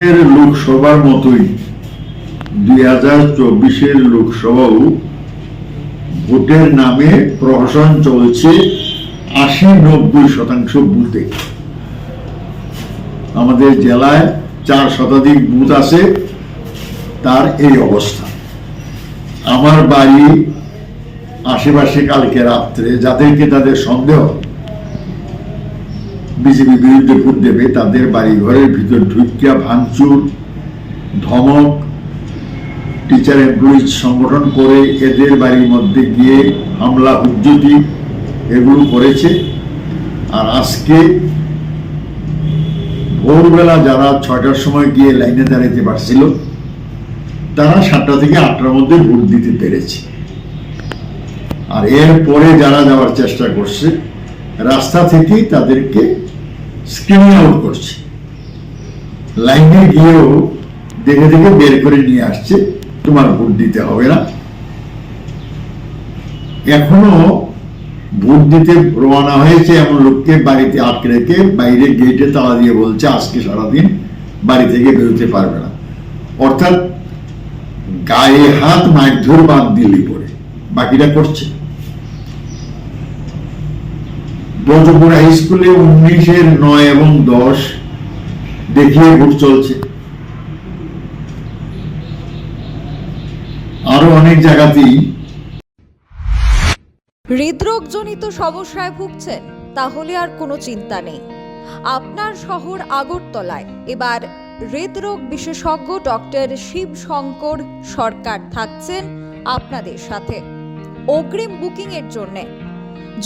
এর লোকসভার মতোই দুই হাজার চব্বিশের লোকসভাও ভোটের নামে প্রহসন চলছে আশি নব্বই শতাংশ বুথে। আমাদের জেলায় চার শতাধিক বুথ আছে, তার এই অবস্থা। আমার বাড়ি আশেপাশে কালকে রাত্রে, যাদেরকে তাদের সন্দেহ বিজেপি বিরুদ্ধে ভোট দেবে, তাদের বাড়ি ঘরের ভিতর ঢুকিয়া ভাঙচুর, ধমক টিচার এমপ্লয়িজ সংগঠন করে এদের বাড়ির মধ্যে গিয়ে হামলা, হুজ্জতি এগুলো করেছে। আর আজকে ভোরবেলা যারা ছয়টার সময় গিয়ে লাইনে দাঁড়াতে পারছিল, তারা সাতটা থেকে আটটার মধ্যে ভোট দিতে পেরেছে। আর এরপরে যারা যাওয়ার চেষ্টা করছে, রাস্তা থেকেই তাদেরকে স্ক্রিনিং আউট করছে। লাইনে গিয়েও দেখে দেখে বের করে নিয়ে আসছে, তোমার ভোট দিতে হবে না। এখনও ভোট দিতে রওনা হয়েছে এমন লোককে বাড়িতে আটকে রেখে, বাইরে গেটে তালা দিয়ে বলছে, আজকে সারাদিন বাড়ি থেকে বেরোতে পারবে না। অর্থাৎ গায়ে হাত মারধর বাদ দিলি পরে। বাকিটা করছে। ব্রজপুর হাই স্কুলে উনিশের নয় এবং দশ দেখিয়ে ভোট চলছে। আরও অনেক জায়গাতেই হৃদরোগজনিত সমস্যায় ভুগছেন, তাহলে আর কোনো চিন্তা নেই। আপনার শহর আগরতলায়। এবার হৃদরোগ বিশেষজ্ঞ ডক্টর শিব শঙ্কর সরকার থাকছেন আপনাদের সাথে। অগ্রিম বুকিং এর জন্য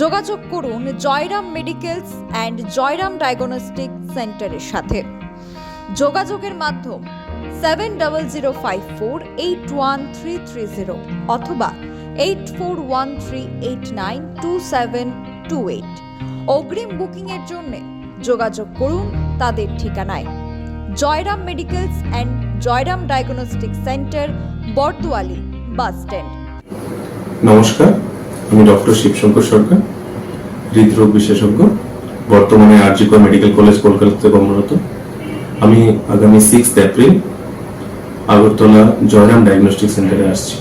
যোগাযোগ করুন Jayram medicals and Jayram diagnostic সেন্টারের সাথে। যোগাযোগের মাধ্যম seven double zero five four eight one three three zero অথবা eight four one three eight nine two seven two eight. অগ্রিম বুকিংয়ের জন্য যোগাযোগ করুন তাদের ঠিকানায়। Jayram medicals and Jayram diagnostic centre Bardowali bus stand. নমস্কার। আমি ডক্টর শিবশঙ্কর সরকার, হৃদরোগ বিশেষজ্ঞ, বর্তমানে আরজিকর মেডিকেল কলেজ, কলকাতাতে কর্মরত। আমি আগামী six April Agartala Jayram diagnostic সেন্টারে আসছি।